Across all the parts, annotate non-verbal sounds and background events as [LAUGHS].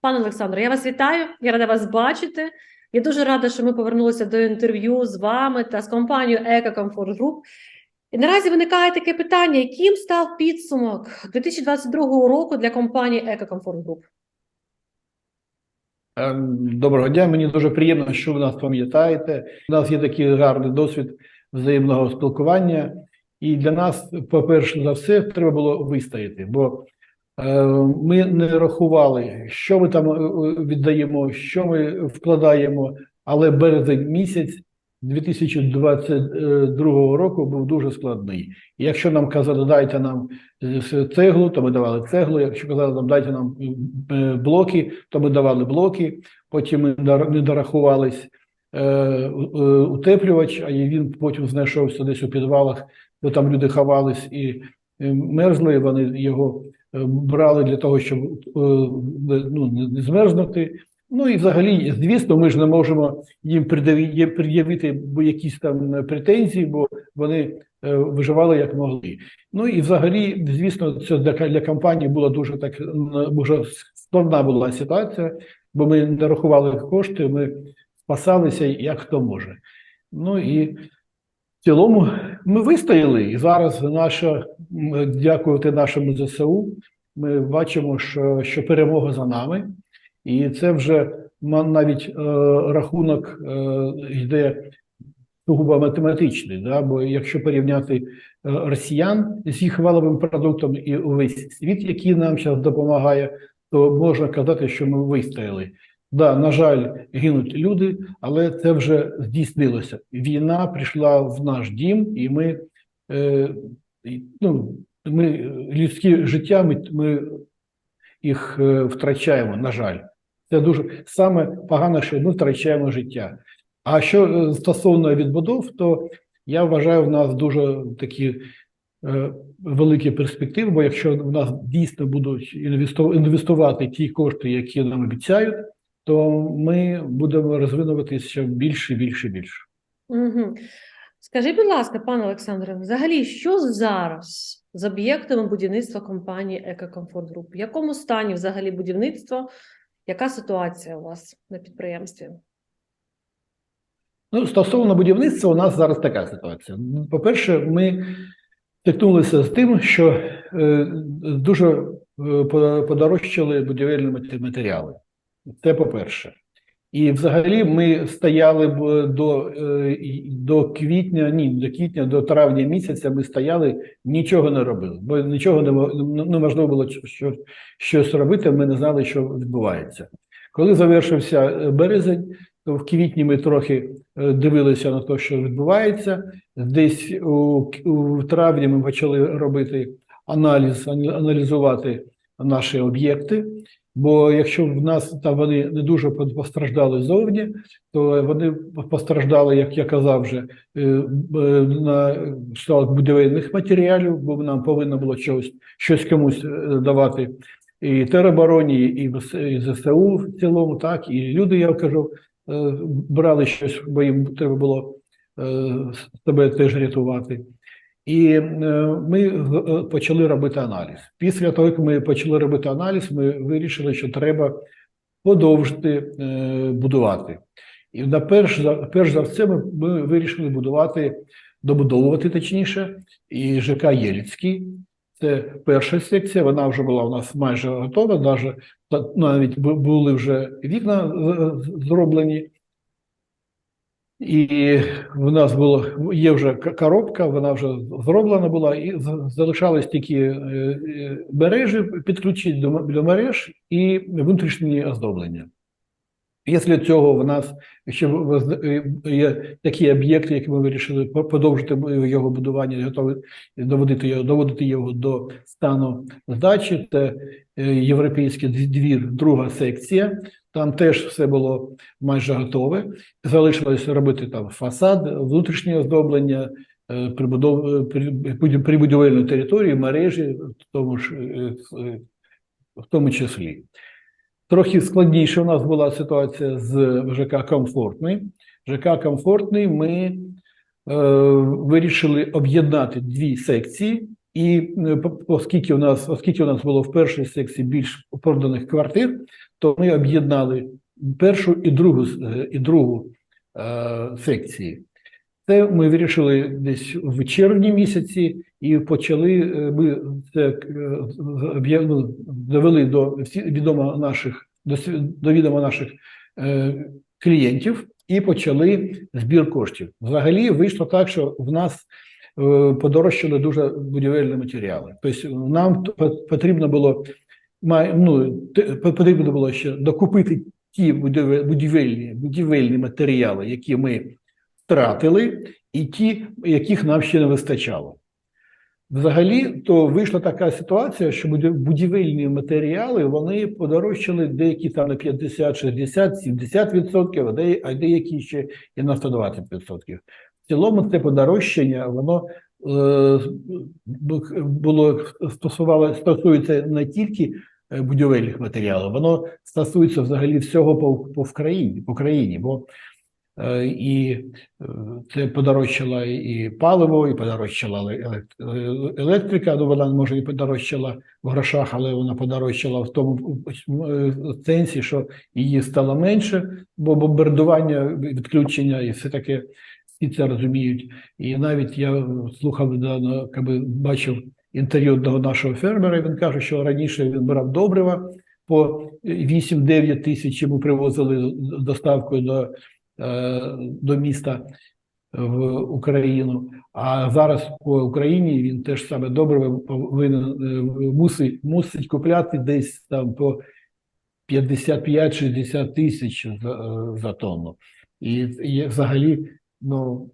Пане Олександре, я вас вітаю. Я рада вас бачити. Я дуже рада, що ми повернулися до інтерв'ю з вами та з компанією Еко Comfort Group. І наразі виникає таке питання: яким став підсумок 2022 року для компанії Еко Comfort Group? Ем, Доброго дня, мені дуже приємно, що ви нас пам'ятаєте. У нас є такий гарний досвід взаємного спілкування, і для нас, по-перше, за все, треба було вистояти, бо е, ми не рахували, що ми там е, е, віддаємо, що ми вкладаємо. Але березень місяць 2022 року був дуже складний. Якщо нам казали, дайте нам е, цеглу, то ми давали цеглу. Якщо казали, нам дайте нам е, блоки, то ми давали блоки. Потім ми не дорахувались е, е, утеплювач, а він потім знайшовся десь у підвалах, бо там люди ховались і е, мерзли. Вони його е, брали для того, щоб е, ну, не- змерзнути. Ну і взагалі, звісно, ми ж не можемо їм пред'явити якісь там претензії, бо вони е, виживали як могли. Ну і взагалі, звісно, це для компанії була дуже так дуже складна була ситуація, бо ми не рахували кошти, ми спасалися як хто може. Ну і в цілому ми вистояли. І зараз наша дякувати нашому ЗСУ. Ми бачимо, що, що перемога за нами, і це вже навіть е, рахунок е, йде сугубо математичний. Да? Бо якщо порівняти е, росіян з їх валовим продуктом і увесь світ, який нам зараз допомагає, то можна казати, що ми вистояли. Да, на жаль, гинуть люди, але це вже здійснилося. Війна прийшла в наш дім, і ми, е, ну, ми людські життя, ми, ми їх е, втрачаємо, на жаль. Це дуже саме погано, що ми втрачаємо життя. А що е, стосовно відбудов, то я вважаю, в нас дуже такі е, великі перспективи, бо якщо в нас дійсно будуть інвестувати ті кошти, які нам обіцяють, то ми будемо розвинуватися ще більше, більше, більше. Угу. Скажіть, будь ласка, пане Олександре, взагалі, що зараз з об'єктами будівництва компанії Еко Comfort Group? В якому стані взагалі будівництво? Яка ситуація у вас на підприємстві? Ну, стосовно будівництва, у нас зараз така ситуація. По-перше, ми стикнулися з тим, що е, дуже е, подорожчали будівельні матеріали. Це по-перше. І взагалі ми стояли б до, е, до квітня, ні, до квітня, до травня місяця ми стояли, нічого не робили, бо нічого не, мо- неможливо було що- що, щось робити, ми не знали, що відбувається. Коли завершився е, березень, то в квітні ми трохи е, дивилися на те, що відбувається. Десь у, у травні ми почали робити аналіз, аналізувати наші об'єкти. Бо якщо в нас там вони не дуже по- постраждали зовні, то вони постраждали, як я казав вже, е, на кшталт будівельних матеріалів, бо нам повинно було щось, щось комусь е, давати і теробороні, і ЗСУ в цілому, так, і люди, я кажу, е, брали щось, бо їм треба було е, себе теж рятувати. І е, ми е, почали робити аналіз. Після того, як ми почали робити аналіз, ми вирішили, що треба подовжити е, будувати. І на перш за перш за все, ми, ми вирішили будувати, добудовувати точніше, і ЖК Єліцький. Це перша секція, вона вже була у нас майже готова, навіть, були вже вікна зроблені. І в нас було є вже коробка, вона вже зроблена була, і залишались тільки е, е, мережі підключити до, до мереж і внутрішні оздоблення. Після цього в нас ще е, є такі об'єкти, які ми вирішили подовжити його будування, готові доводити його, доводити його до стану здачі. Це європейський двір, друга секція. Там теж все було майже готове. Залишилося робити там фасад, внутрішнє оздоблення, е, прибудов... е, прибудівельну територію, мережі, в тому ж е, в тому числі. Трохи складніше у нас була ситуація з ЖК Комфортний. ЖК Комфортний ми вирішили об'єднати дві секції, і оскільки у нас, оскільки у нас було в першій секції більш проданих квартир, то ми об'єднали першу і другу е, і другу е, секції. Це ми вирішили десь в червні місяці і почали. е, Ми це е, ну, довели до відомо наших до, до відома наших е, клієнтів і почали збір коштів. Взагалі вийшло так, що в нас подорожчали дуже будівельні матеріали. Тобто нам потрібно було має- ну, потрібно було ще докупити ті будівельні, будівельні матеріали, які ми втратили, і ті, яких нам ще не вистачало. Взагалі, то вийшла така ситуація, що будівельні матеріали вони подорожчали деякі там на 50, 60, 70 відсотків, а а деякі ще і на 120 відсотків. В цілому це подорожчання, воно було стосувало стосується не тільки е, будівельних матеріалів, воно стосується взагалі всього по, по країні, по країні, бо е, і е, це подорожчало і паливо, і подорожчала еле- еле- електрика. Ну вона може і подорожчала в грошах, але вона подорожчала в тому е, сенсі, що її стало менше, бо бомбардування, відключення і все таке. Всі це розуміють, і навіть я слухав недавно, коли бачив інтерв'ю одного нашого фермера. Він каже, що раніше він брав добрива по 8-9 тисяч йому привозили доставкою до, е, до міста в Україну. А зараз по Україні він теж саме добриво повинен е, мусить, мусить купляти десь там по 55-60 тисяч за, е, за тонну. І, і взагалі, ну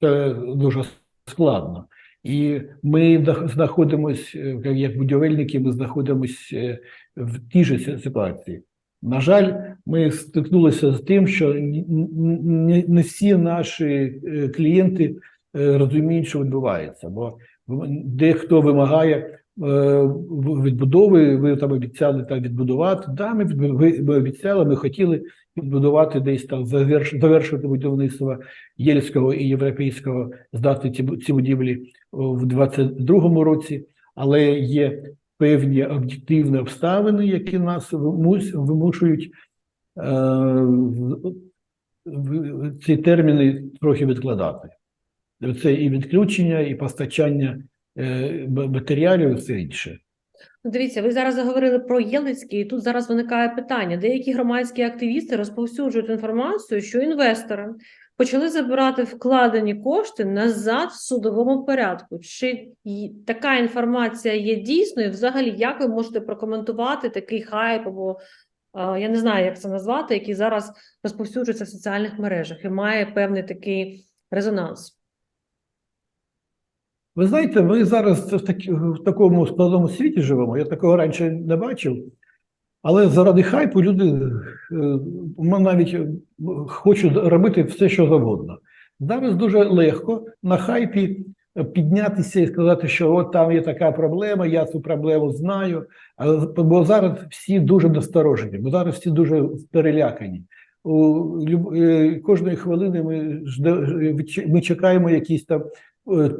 це дуже складно. І ми знаходимося, е, як- будівельники, ми знаходимось е, в тій же ситуації. На жаль, ми стикнулися з тим, що не, всі наші е, клієнти розуміють, що відбувається, бо дехто вимагає е, відбудови. Ви там обіцяли так відбудувати. Да, ми, ми обіцяли, ми хотіли відбудувати десь там заверш, завершити будівництво Єльського і європейського, здати ці, ці будівлі в 22-му році, але є певні об'єктивні обставини, які нас вимушують е, ці терміни трохи відкладати. Це і відключення, і постачання е, матеріалів, і все інше. Ну, Дивіться, ви зараз заговорили про Єлицький, і тут зараз виникає питання. Деякі громадські активісти розповсюджують інформацію, що інвестори почали забирати вкладені кошти назад в судовому порядку. Чи така інформація є дійсною? Взагалі, як ви можете прокоментувати такий хайп або е, я не знаю, як це назвати, який зараз розповсюджується в соціальних мережах і має певний такий резонанс? Ви знаєте, ми зараз в, такі, в такому складному світі живемо. Я такого раніше не бачив. Але заради хайпу люди е, м- навіть е, хочуть робити все, що завгодно. Зараз дуже легко на хайпі піднятися і сказати, що от там є така проблема, я цю проблему знаю. Бо зараз всі дуже насторожені, бо зараз всі дуже перелякані. У е, кожної хвилини ми ми чекаємо якісь там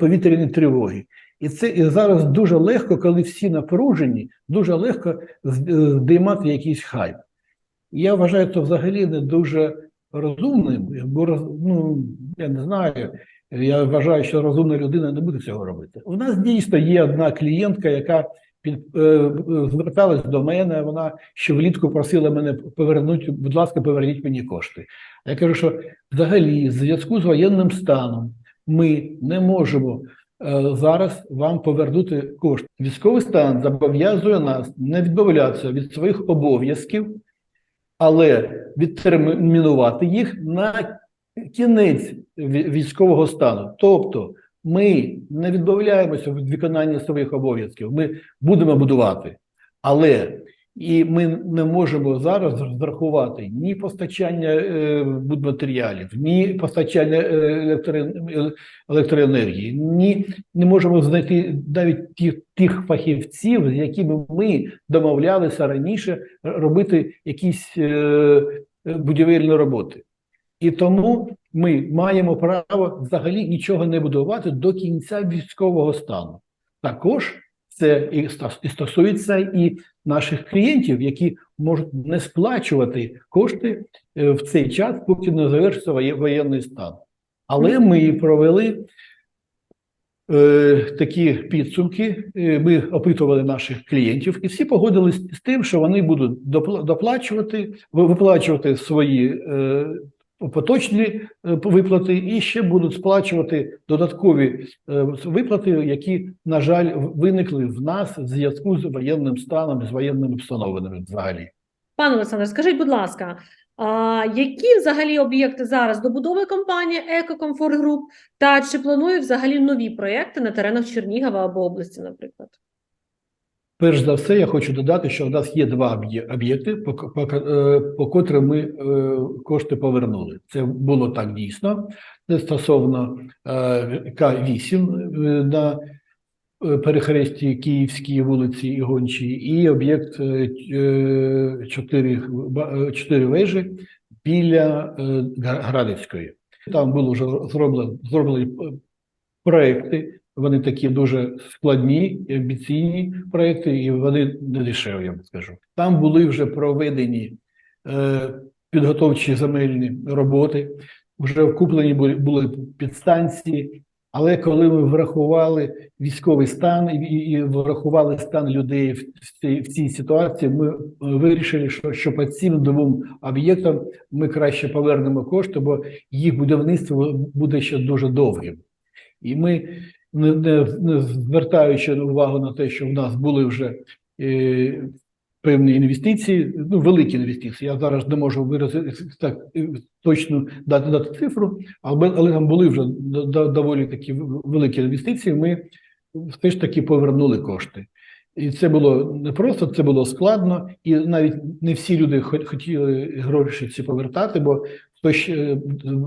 повітряні тривоги. І це і зараз дуже легко, коли всі напружені, дуже легко е, здіймати якийсь хайп. Я вважаю, це взагалі не дуже розумним, бо ну, я не знаю. Я вважаю, що розумна людина не буде цього робити. У нас дійсно є одна клієнтка, яка під, е, е, зверталась до мене. Вона ще влітку просила мене повернути, будь ласка, поверніть мені кошти. Я кажу, що взагалі, в зв'язку з воєнним станом, ми не можемо е, зараз вам повернути кошти. Військовий стан зобов'язує нас не відмовлятися від своїх обов'язків, але відтермінувати їх на кінець військового стану. Тобто ми не відмовляємося від виконання своїх обов'язків. Ми будемо будувати, але і ми не можемо зараз розрахувати ні постачання е, будматеріалів, ні постачання е, е, електроенергії, ні не можемо знайти навіть тих, тих фахівців, з якими ми домовлялися раніше робити якісь будівельні роботи. І тому ми маємо право взагалі нічого не будувати до кінця військового стану. Також це і і стосується і наших клієнтів, які можуть не сплачувати кошти е, в цей час, поки не завершиться воєнний стан. Але ми провели е, такі підсумки. Е, Ми опитували наших клієнтів, і всі погодились з тим, що вони будуть доплачувати, виплачувати свої е, поточні е, виплати і ще будуть сплачувати додаткові е, виплати, які, на жаль, виникли в нас в зв'язку з воєнним станом, з воєнними обстановинами взагалі. Пане Олександр, скажіть, будь ласка, а які взагалі об'єкти зараз добудовує компанія Екокомфорт Груп, та чи планує взагалі нові проекти на теренах Чернігова або області, наприклад? Перш за все, я хочу додати, що в нас є два об'єкти, по, по, е, по котрим ми е, кошти повернули. Це було так дійсно. Це стосовно е, К8 е, на перехресті Київській вулиці і Гончій, і об'єкт е, е, чотири, ба- е, чотири вежі біля е, Гра- Там було вже зроблено зроблені проекти. Вони такі дуже складні і амбіційні проекти, і вони не дешеві, я б скажу. Там були вже проведені е, підготовчі земельні роботи, вже вкуплені були, були підстанції. Але коли ми врахували військовий стан і, і врахували стан людей в, в, цій, в цій ситуації, ми е, вирішили, що, що по цим двом об'єктам ми краще повернемо кошти, бо їх будівництво буде ще дуже довгим. І ми, не, не, не звертаючи увагу на те, що в нас були вже е, певні інвестиції, ну великі інвестиції. Я зараз не можу виразити так е, точно дати, дати цифру, але, але там були вже до- до- доволі такі великі інвестиції. Ми все ж таки повернули кошти. І це було не просто, це було складно, і навіть не всі люди хотіли гроші ці повертати, бо хтось ще-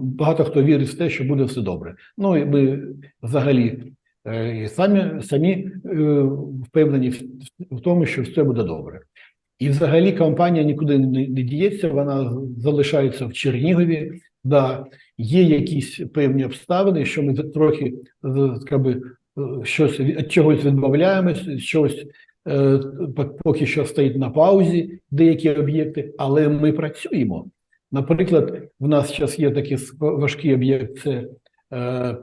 багато хто вірить в те, що буде все добре. Ну і ми взагалі е, самі, самі е, впевнені в, тому, що все буде добре. І взагалі компанія нікуди не, діється, вона залишається в Чернігові. Да, є якісь певні обставини, що ми трохи е, е, щось від чогось відмовляємось, щось е, поки що стоїть на паузі, деякі об'єкти, але ми працюємо. Наприклад, в нас зараз є такий важкий об'єкт, це е,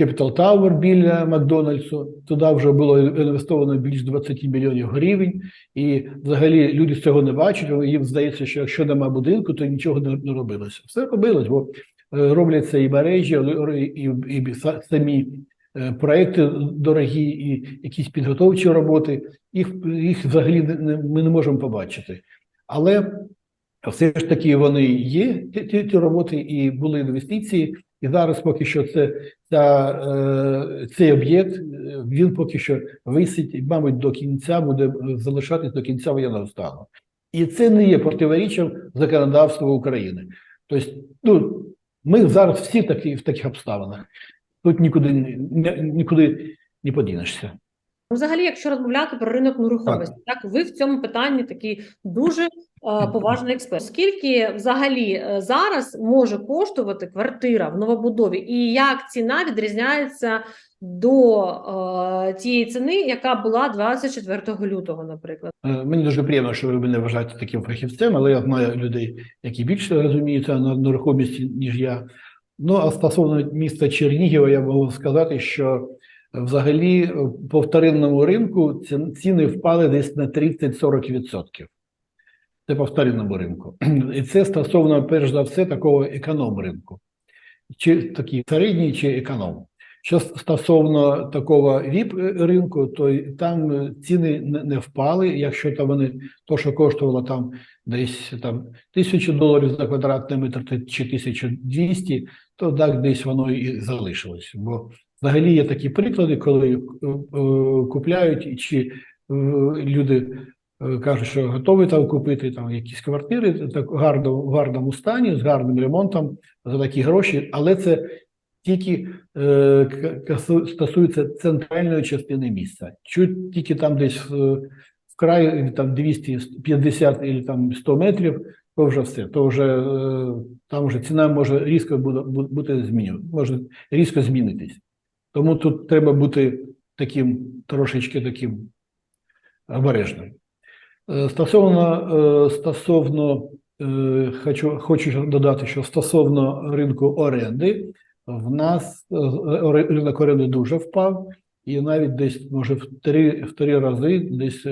Capital Tower біля Макдональдсу. Туди вже було інвестовано більш 20 мільйонів гривень, і взагалі люди цього не бачать. Їм здається, що якщо нема будинку, то нічого не, робилося. Все робилось, бо е, робляться і мережі, і, і, і самі е, проекти дорогі, і якісь підготовчі роботи. Їх, їх взагалі ми не можемо побачити. Але все ж таки вони є, ті, ті, ті роботи, і були інвестиції. І зараз поки що це ця, е, цей об'єкт е, він поки що висить, мабуть, до кінця буде е, залишатись до кінця воєнного стану. І це не є противоріччям законодавства України. Тобто, ну, ми зараз всі такі в таких обставинах. Тут нікуди ні- нікуди не подінешся. Взагалі, якщо розмовляти про ринок нерухомості, так. ви в цьому питанні такий дуже е, поважний експерт. Скільки взагалі е, зараз може коштувати квартира в новобудові, і як ціна відрізняється до е, тієї ціни, яка була 24 лютого, наприклад? Е, Мені дуже приємно, що ви мене вважаєте таким фахівцем, але я знаю людей, які більше розуміються на нерухомості, ніж я. Ну, а стосовно міста Чернігова, я можу сказати, що взагалі е, по вторинному ринку ціни впали десь на 30-40%. Це по вторинному ринку. І це стосовно, перш за все, такого економ-ринку. Чи такий середній, чи економ. Що стосовно такого віп ринку, то там е, ціни не, впали. Якщо там вони то, що коштувало там десь там тисячу доларів за квадратний метр чи 1200, то так десь воно і залишилось. Бо взагалі є такі приклади, коли е, е, купляють, чи е, люди кажуть, що готові там купити там якісь квартири так гарно в гарному стані з гарним ремонтом за такі гроші, але це тільки е, стосується центральної частини міста. Чуть тільки там десь в краю там 250 або там 100 метрів, то вже все. То вже там вже ціна може різко буде бути зміню, може різко змінитись. Тому тут треба бути таким трошечки таким обережним. Е, Стосовно, е, стосовно е, хочу, хочу додати, що стосовно ринку оренди, в нас ринок оренди дуже впав, і навіть десь, може, в три, в три рази десь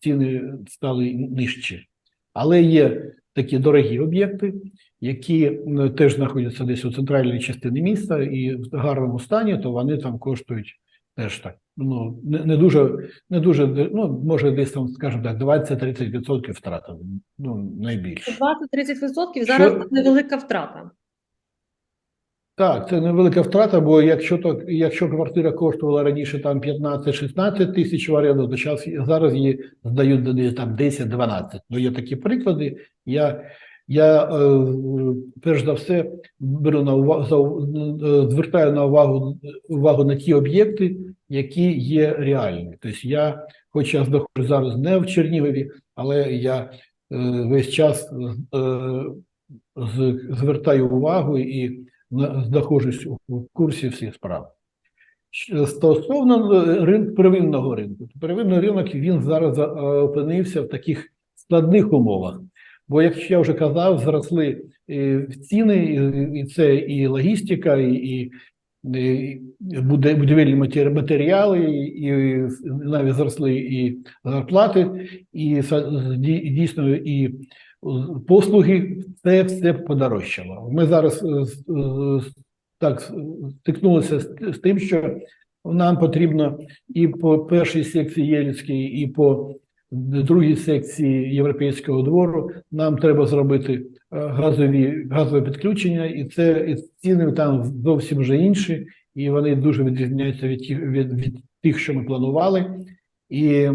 ціни стали нижчі. Але є такі дорогі об'єкти, які теж знаходяться десь у центральній частині міста і в гарному стані, то вони там коштують теж так. Ну, не, не дуже, не дуже, ну, може, десь там, скажімо так, 20-30% втрата, ну, найбільше. 20-30% зараз Що- невелика втрата. Так, це невелика втрата, бо якщо то, якщо квартира коштувала раніше там 15-16 тисяч в оренду, то час, зараз її здають там 10-12. Ну, є такі приклади. Я, я е, перш за все беру на увагу, за, е, звертаю на увагу, увагу на ті об'єкти, які є реальні. Тобто я, хоч я знаходжусь зараз не в Чернігові, але я е, весь час звертаю увагу і знаходжусь у- курсі всіх справ. Стосовно е, ринку первинного ринку, первинний ринок він зараз е, опинився в таких складних умовах. Бо, як я вже казав, зросли е, ціни, і- це і логістика, і, і, будівельні матері- матеріали, і, навіть зросли і зарплати, і дійсно і послуги, це все подорожчало. Ми зараз е, е, так стикнулися з, тим, що нам потрібно і по першій секції Єльській, і по другій секції Європейського двору нам треба зробити е, газові газове підключення, і це і ціни там зовсім вже інші, і вони дуже відрізняються від тих, від, від тих, що ми планували. І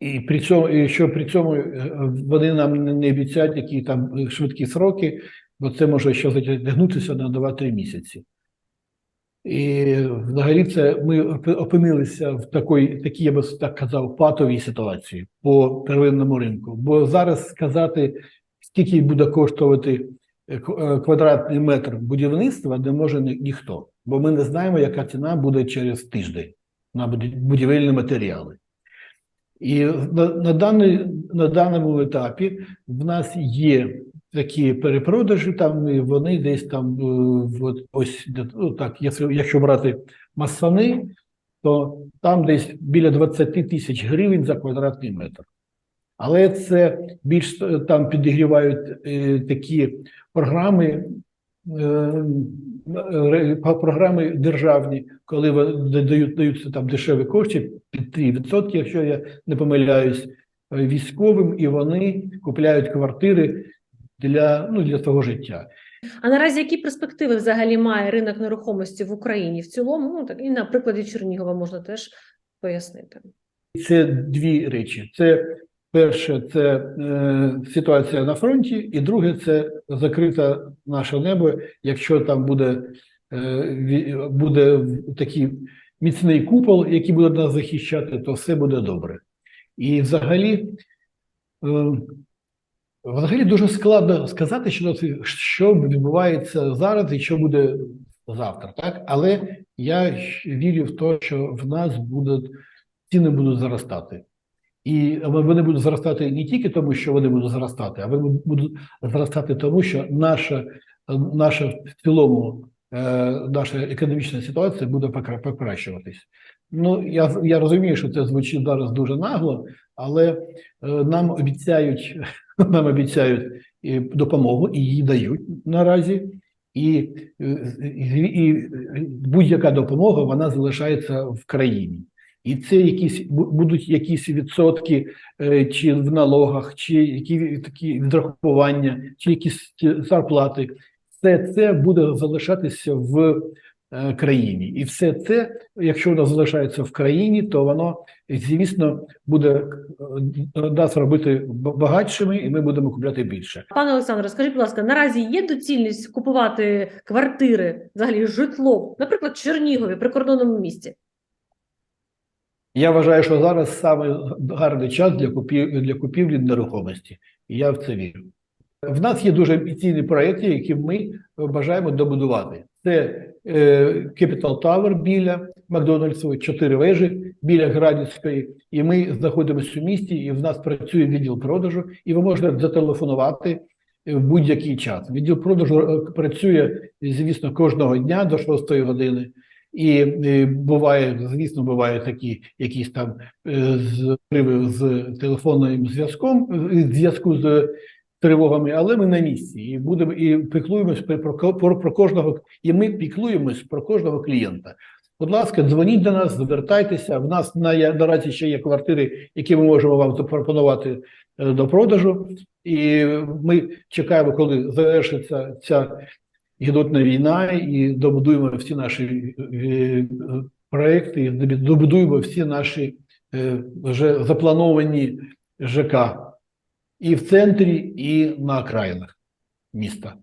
і при цьому, і що при цьому е, вони нам не- обіцяють які там е, швидкі сроки, бо це може ще затягнутися на 2-3 місяці. І взагалі це ми опинилися в такій, такій, я би так казав, патовій ситуації по первинному ринку. Бо зараз сказати, скільки буде коштувати е, квадратний метр будівництва, не може ніхто, бо ми не знаємо, яка ціна буде через тиждень на будівельні матеріали. І на, на, даний, на даному етапі в нас є такі перепродажі, там і вони десь там е, от ось ну, так, якщо, якщо брати масани, то там десь біля 20 тисяч гривень за квадратний метр. Але це більш е, там підігрівають е, такі програми, програми державні, коли вони дають, даються там дешеві кошти під 3%, якщо я не помиляюсь, е, військовим, і вони купляють квартири для, ну, для свого життя. А наразі які перспективи взагалі має ринок нерухомості в Україні в цілому? Ну так і на прикладі Чернігова можна теж пояснити. Це дві речі. Це перше, це е, ситуація на фронті, і друге, це закрите наше небо. Якщо там буде, е, буде такий міцний купол, який буде нас захищати, то все буде добре. І взагалі, е, взагалі дуже складно сказати, що, що відбувається зараз і що буде завтра. Так? Але я вірю в те, що в нас будуть ціни будуть зростати. І вони будуть зростати не тільки тому, що вони будуть зростати, а вони будуть зростати тому, що наша, наша в цілому е, наша економічна ситуація буде покра- покращуватись. Ну, я, я розумію, що це звучить зараз дуже нагло, але е, нам обіцяють, [LAUGHS] нам обіцяють допомогу, і її дають наразі. І, е, і, і будь-яка допомога вона залишається в країні. І це якісь бу- будуть якісь відсотки е, чи в налогах, чи які такі відрахування, чи якісь зарплати. Все це буде залишатися в е, країні. І все це, якщо воно залишається в країні, то воно, звісно, буде е, нас робити багатшими, і ми будемо купляти більше. Пане Олександре, скажіть, будь ласка, наразі є доцільність купувати квартири, взагалі житло, наприклад, в Чернігові, прикордонному місті? Я вважаю, що зараз саме гарний час для купів для купівлі нерухомості, і я в це вірю. В нас є дуже амбіційні проекти, які ми бажаємо добудувати. Це е, Capital Tower біля Макдональдсу, чотири вежі біля Градівської, і ми знаходимося у місті, і в нас працює відділ продажу, і ви можете зателефонувати в будь-який час. Відділ продажу е, працює, звісно, кожного дня до 6 години. І е, буває, звісно, бувають такі якісь там е, зриви з телефонним зв'язком, зв'язку з тривогами, але ми на місці і будемо і піклуємось про, про, про, кожного, і ми піклуємось про кожного клієнта. Будь ласка, дзвоніть до нас, звертайтеся. В нас на наразі ще є квартири, які ми можемо вам запропонувати е, до продажу. І ми чекаємо, коли завершиться ця гідотна війна, і добудуємо всі наші е, проекти, добудуємо всі наші е, вже заплановані ЖК і в центрі, і на окраїнах міста.